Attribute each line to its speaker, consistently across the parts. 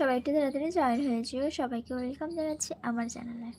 Speaker 1: সবাই একটু তাড়াতাড়ি জয়েন হয়েছে সবাইকে ওয়েলকাম জানাচ্ছি আমার চ্যানেলে।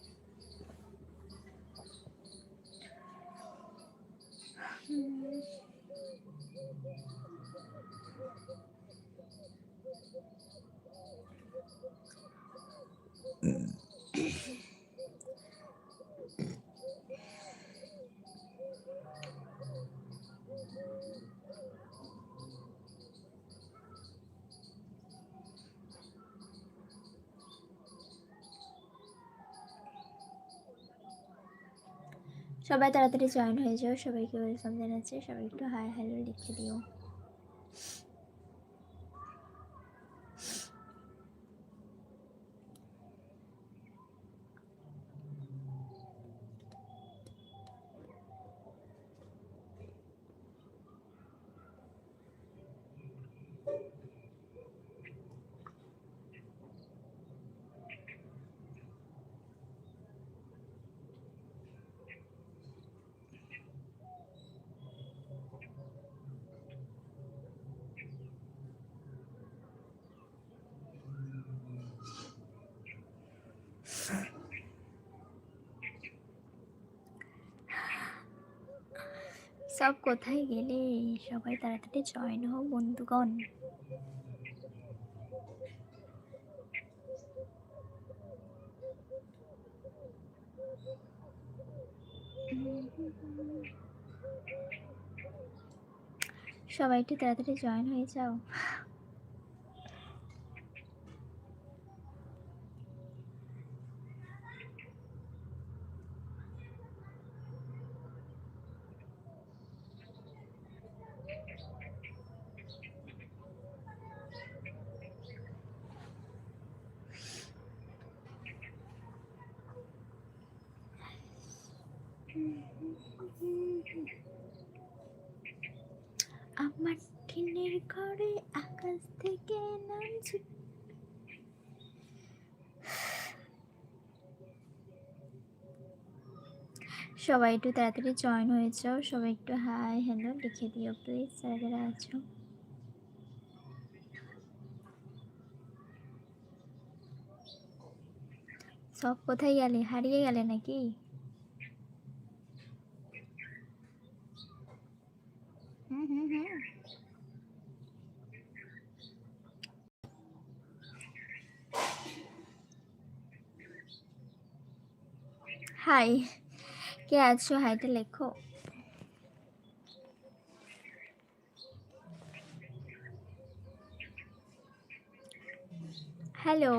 Speaker 1: সবাই তাড়াতাড়ি জয়েন হয়ে যাও সবাইকে ওয়েলকাম জানাচ্ছে সবাই একটু হাই হ্যালো লিখে দিও। সব কোথায় গেলে? সবাই তাড়াতাড়ি জয়েন হোক বন্ধুগণ। সবাই একটু তাড়াতাড়ি জয়েন হয়ে যাও। আমার টিনের ঘরে আকাশ থেকে নামছে সবাই একটু তাড়াতাড়ি জয়েন হয়ে যাও। সবাই একটু হাই হ্যালো লিখে দিও প্লিজ যারা যারা আছো। সব কোথায় গেলে? হারিয়ে গেলে নাকি? হাই, কে আছো? হাইটা লেখো। হ্যালো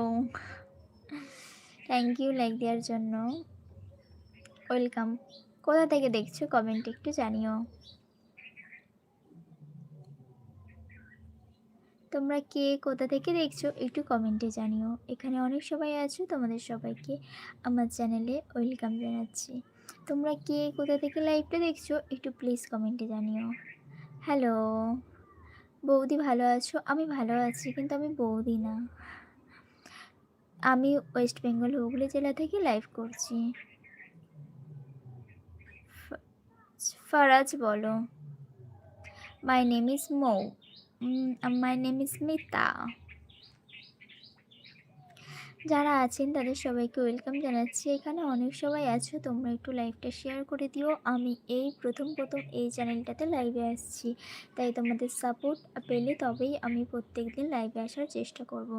Speaker 1: থ্যাংক ইউ লাইক দেওয়ার জন্য। ওয়েলকাম কোথা থেকে দেখছ? কমেন্ট একটু জানিও। তোমরা কে, কোথা থেকে দেখছ, একটু কমেন্টে জানিও। এখানে অনেক সবাই আছো, তোমাদের সবাইকে আমার চ্যানেলে ওয়েলকাম জানাচ্ছি। তোমরা কে, কোথা থেকে লাইভটা দেখছ, একটু প্লিজ কমেন্টে জানিও। হ্যালো বৌদি ভালো আছো? আমি ভালো আছি, কিন্তু আমি বৌদি না। আমি ওয়েস্ট বেঙ্গল হুগলি জেলা থেকে লাইভ করছি। ফারাজ বলো। My name is Mou. My name is Mita যারা আছেন, তাদের সবাইকে ওয়েলকাম জানাচ্ছি। এখানে অনেক সবাই আছো, তোমরা একটু লাইভটা শেয়ার করে দিও। আমি এই প্রথম প্রথম এই চ্যানেলটাতে লাইভে আসছি। তাই তোমাদের সাপোর্ট পেলে তবেই আমি প্রত্যেক দিন লাইভে আসার চেষ্টা করব।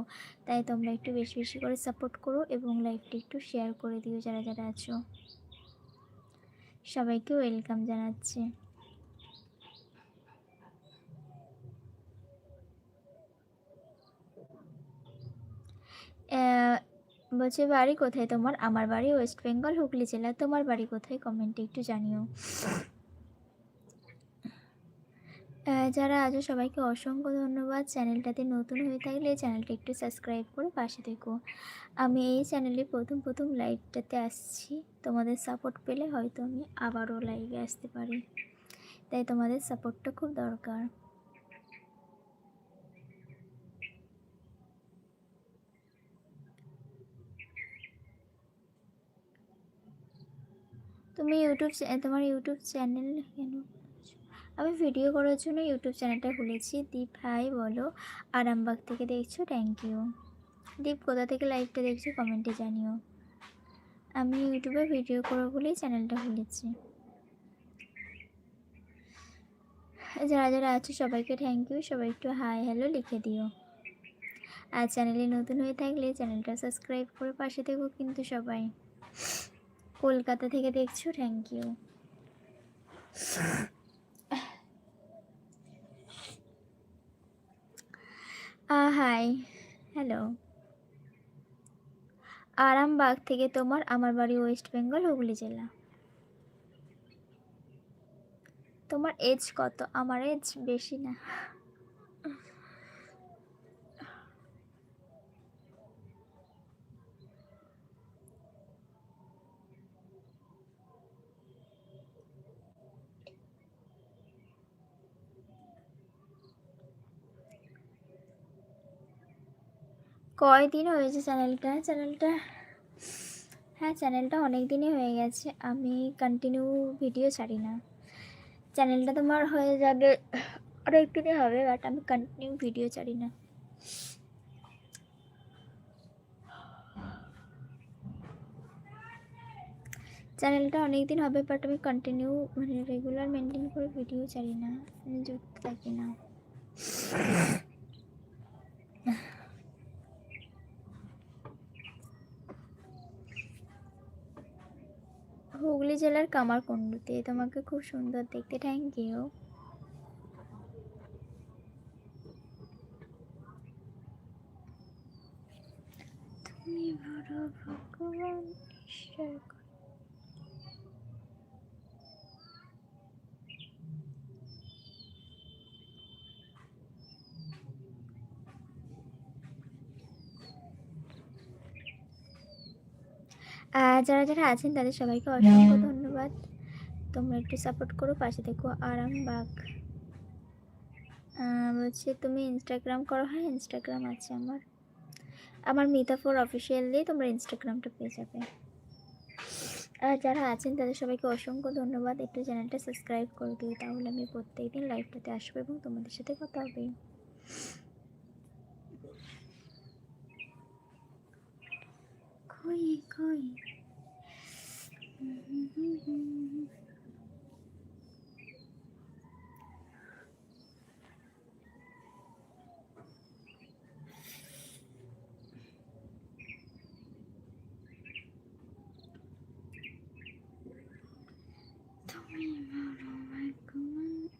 Speaker 1: তাই তোমরা একটু বেশি বেশি করে সাপোর্ট করো এবং লাইভটা একটু শেয়ার করে দিও যারা যারা আছো। সবাইকে ওয়েলকাম জানাচ্ছি। বলছে বাড়ি কোথায়? তোমার আমার বাড়ি ওয়েস্ট বেঙ্গল, হুগলি জেলা। তোমার বাড়ি কোথায়? কমেন্টে একটু জানিও। যারা আজও সবাইকে অসংখ্য ধন্যবাদ। চ্যানেলটাতে নতুন হয়ে থাকলে চ্যানেলটা একটু সাবস্ক্রাইব করে পাশে থেকো। আমি এই চ্যানেলে প্রথম প্রথম লাইভটাতে আসছি। তোমাদের সাপোর্ট পেলে হয়তো আমি আবারও লাইভে আসতে পারি। তাই তোমাদের সাপোর্টটা খুব দরকার। তুমি ইউটিউব তোমার ইউটিউব চ্যানেল কেন আমি ভিডিও করার জন্য ইউটিউব চ্যানেলটা খুলেছি। দীপ হাই বলো। আরামবাগ থেকে দেখছ থ্যাংক ইউ দীপ, কোথা থেকে লাইভটা দেখছ কমেন্টে জানিও। আমি ইউটিউবে ভিডিও করব বলেই চ্যানেলটা খুলেছি। যারা যারা আছো সবাইকে থ্যাংক ইউ সবাই একটু হাই হ্যালো লিখে দিও। আর চ্যানেলে নতুন হয়ে থাকলে চ্যানেলটা সাবস্ক্রাইব করে পাশে থেকো কিন্তু সবাই। কলকাতা থেকে দেখছ? Thank you hi hello Arambagh থেকে তোমার আমার বাড়ি ওয়েস্ট বেঙ্গল হুগলি জেলা। তোমার এজ কত? আমার এজ বেশি না। কয়দিন হয়েছে চ্যানেলটা? চ্যানেলটা হ্যাঁ চ্যানেলটা অনেক দিনই হয়ে গেছে। আমি কন্টিনিউ ভিডিও ছাড়ি না চ্যানেলটা তোমার হয়ে যাবে আরও একটু দিন হবে বাট আমি কন্টিনিউ ভিডিও ছাড়ি না চ্যানেলটা অনেক দিন হবে বাট আমি কন্টিনিউ মানে রেগুলার মেনটেন করে ভিডিও ছাড়ি না মানে যুক্ত থাকি না হুগলি জেলার কামারকুণ্ডুতে তোমাকে খুব সুন্দর দেখতে থ্যাংক ইউ তুমি বড় ভগবান ঈশ্বর যারা যারা আছেন তাদের সবাইকে অসংখ্য ধন্যবাদ। তোমরা একটু সাপোর্ট করো, পাশে দেখো আরামবাগ বলছে, তুমি ইনস্টাগ্রাম করো? হ্যাঁ ইনস্টাগ্রাম আছে আমার। আমার মিতাফোর অফিসিয়াল তোমরা ইনস্টাগ্রামটা পেয়ে যাবে। আর যারা আছেন, তাদের সবাইকে অসংখ্য ধন্যবাদ। একটু চ্যানেলটা সাবস্ক্রাইব করে দিও, তাহলে আমি প্রত্যেকদিন লাইভটাতে আসব এবং তোমাদের সাথে কথা হবে। Tell me about all my good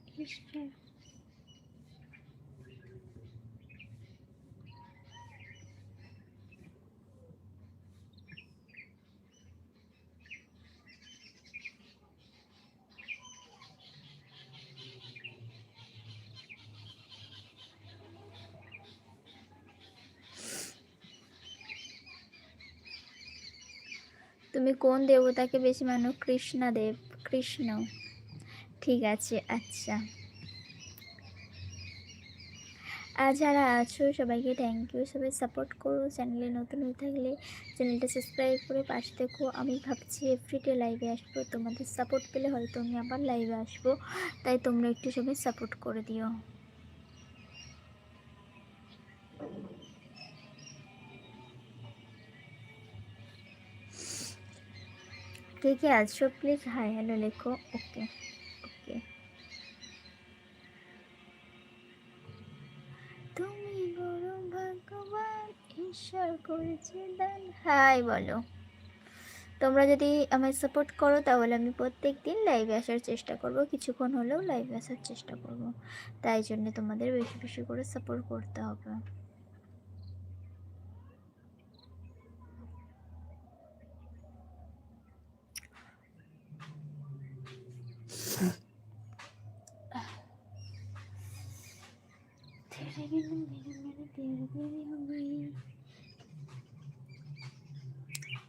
Speaker 1: তুমি কোন দেবতাকে বেশি মানো? কৃষ্ণা দেব, কৃষ্ণ। ঠিক আছে আচ্ছা। আর যারা আছো, সবাইকে থ্যাংক ইউ সবাই সাপোর্ট করো চ্যানেলে নতুন হয়ে থাকলে চ্যানেলটা সাবস্ক্রাইব করে পাশে দেখো আমি ভাবছি এভরিডে লাইভে আসব। তোমাদের সাপোর্ট পেলে হয়তো আমি আবার লাইভে আসব। তাই তোমরা একটু সবাই সাপোর্ট করে দিও। কে কে আছো প্লিজ হাই হ্যালো লেখো। ওকে ওকে তুমি বড় ভাগ্যবান ঈশ্বর করেছে দান। হাই বলো। তোমরা যদি আমায় সাপোর্ট করো, তাহলে আমি প্রত্যেক দিন লাইভে আসার চেষ্টা করব। কিছুক্ষণ হলেও লাইভে আসার চেষ্টা করব। তাই জন্য তোমাদের বেশি বেশি করে সাপোর্ট করতে হবে।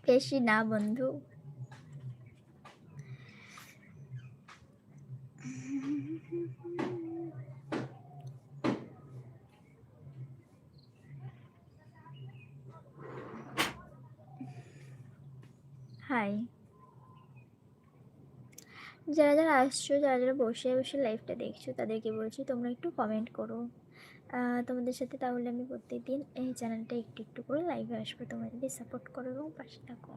Speaker 1: বেশি না, বন্ধু। হাই যারা যারা আসছো, যারা যারা বসে বসে লাইভটা দেখছ, তাদেরকে বলছি তোমরা একটু কমেন্ট করো। তোমাদের সাথে তাহলে আমি প্রত্যেকদিন এই চ্যানেলটা একটু একটু করে লাইভে আসব। যদি সাপোর্ট করো এবং পাশে থাকো।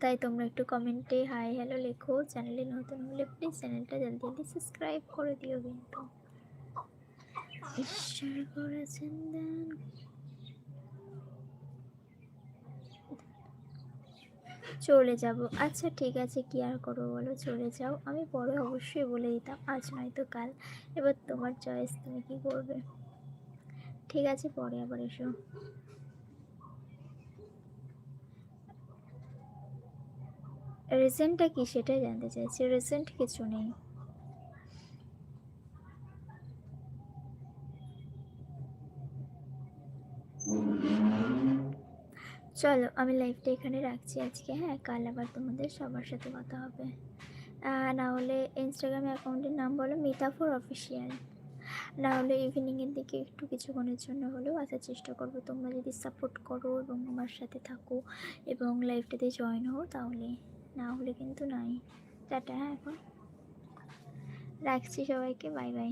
Speaker 1: তাই তোমরা একটু কমেন্টে হাই হ্যালো লেখো। চ্যানেলে নতুন হলে প্লিজ চ্যানেলটা জলদি জলদি সাবস্ক্রাইব করে দিও কিন্তু। ঈশ্বর করেছেন দান। চলে যাব। আচ্ছা ঠিক আছে, কি আর করব বলো? চলে যাও। আমি পরে অবশ্যই বলে দিতাম, আজ নয়তো কাল। এবার তোমার চয়েস তুমি কি করবে? ঠিক আছে, পরে আবার এসো। রিসেন্টটা কি সেটাই জানতে চাইছি। রিসেন্ট কিছু নেই। চলো আমি লাইভটা এখানে রাখছি আজকে হ্যাঁ? কাল আবার তোমাদের সবার সাথে কথা হবে। না হলে ইনস্টাগ্রাম অ্যাকাউন্টের নাম বলো মিতাফর অফিসিয়াল না হলে ইভিনিংয়ের দিকে একটু কিছুক্ষণের জন্য হলেও আসার চেষ্টা করব। তোমরা যদি সাপোর্ট করো এবং আমার সাথে থাকো এবং লাইফটাতে জয়েন হও তাহলে, না হলে কিন্তু নাই। টাটা হ্যাঁ এখন। রাখছি সবাইকে বাই বাই